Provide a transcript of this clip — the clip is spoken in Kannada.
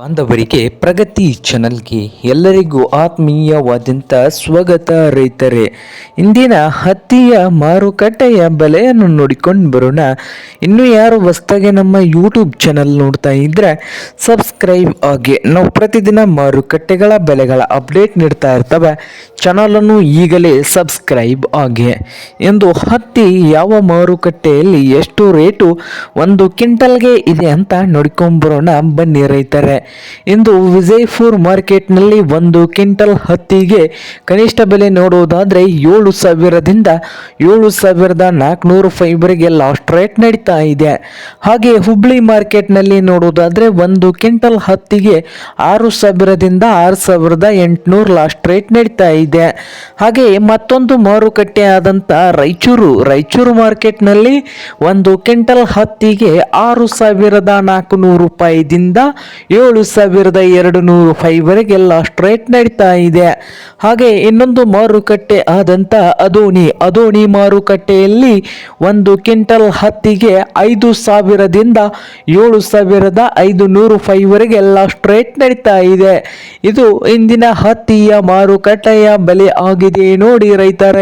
ಬಾಂಧವರಿಗೆ ಪ್ರಗತಿ ಚಾನಲ್ಗೆ ಎಲ್ಲರಿಗೂ ಆತ್ಮೀಯವಾದಂಥ ಸ್ವಾಗತ ರೈತರೇ. ಇಂದಿನ ಹತ್ತಿಯ ಮಾರುಕಟ್ಟೆಯ ಬೆಲೆಯನ್ನು ನೋಡಿಕೊಂಡು ಬರೋಣ. ಇನ್ನು ಯಾರು ಹೊಸ್ತಾಗೆ ನಮ್ಮ ಯೂಟ್ಯೂಬ್ ಚಾನಲ್ ನೋಡ್ತಾ ಇದ್ದರೆ ಸಬ್ಸ್ಕ್ರೈಬ್ ಆಗಿ. ನಾವು ಪ್ರತಿದಿನ ಮಾರುಕಟ್ಟೆಗಳ ಬೆಲೆಗಳ ಅಪ್ಡೇಟ್ ನೀಡ್ತಾ ಇರ್ತವೆ. ಚಾನಲನ್ನು ಈಗಲೇ ಸಬ್ಸ್ಕ್ರೈಬ್ ಆಗಿ. ಎಂದು ಹತ್ತಿ ಯಾವ ಮಾರುಕಟ್ಟೆಯಲ್ಲಿ ಎಷ್ಟು ರೇಟು, ಒಂದು ಕ್ವಿಂಟಲ್ಗೆ ಇದೆ ಅಂತ ನೋಡ್ಕೊಂಬರೋಣ ಬನ್ನಿ ರೈತರೆ. ಇಂದು ವಿಜಯಪುರ್ ಮಾರ್ಕೆಟ್ನಲ್ಲಿ ಒಂದು ಕ್ವಿಂಟಲ್ ಹತ್ತಿಗೆ ಕನಿಷ್ಠ ಬೆಲೆ ನೋಡುವುದಾದರೆ ಏಳು ಸಾವಿರದಿಂದ ಏಳು ಸಾವಿರದ ನಾಲ್ಕುನೂರು ಫೈಬರ್ಗೆ ಲಾಸ್ಟ್ ರೇಟ್ ನಡೀತಾ ಇದೆ. ಹಾಗೆ ಹುಬ್ಳಿ ಮಾರ್ಕೆಟ್ನಲ್ಲಿ ನೋಡುವುದಾದರೆ ಒಂದು ಕ್ವಿಂಟಲ್ ಹತ್ತಿಗೆ ಆರು ಸಾವಿರದಿಂದ ಆರು ಸಾವಿರದ ಎಂಟುನೂರು ಲಾಸ್ಟ್ ರೇಟ್ ನಡೀತಾ ಇದೆ. ಹಾಗೆ ಮತ್ತೊಂದು ಮಾರುಕಟ್ಟೆ ಆದಂಥ ರಾಯಚೂರು. ರಾಯಚೂರು ಮಾರ್ಕೆಟ್ನಲ್ಲಿ ಒಂದು ಕ್ವಿಂಟಲ್ ಹತ್ತಿಗೆ ಆರು ಸಾವಿರದ ನಾಲ್ಕುನೂರು ರೂಪಾಯಿದಿಂದ ಏಳು ಸಾವಿರದ ಎರಡು ನೂರು ಫೈವರೆಗೆಲ್ಲ ಸ್ಟ್ರೈಟ್ ರೇಟ್ ನಡೀತಾ ಇದೆ. ಹಾಗೆ ಇನ್ನೊಂದು ಮಾರುಕಟ್ಟೆ ಆದಂಥ ಅದೋಣಿ ಅದೋಣಿ ಮಾರುಕಟ್ಟೆಯಲ್ಲಿ ಒಂದು ಕ್ವಿಂಟಲ್ ಹತ್ತಿಗೆ ಐದು ಸಾವಿರದಿಂದ ಏಳು ಸಾವಿರದ ಐದು ನೂರು ಫೈವರೆಗೆಲ್ಲ ಲಾಸ್ಟ್ ರೇಟ್ ನಡೀತಾ ಇದೆ. ಇದು ಇಂದಿನ ಹತ್ತಿಯ ಮಾರುಕಟ್ಟೆಯ ಬೆಲೆ ಆಗಿದೆ ನೋಡಿ ರೈತರ.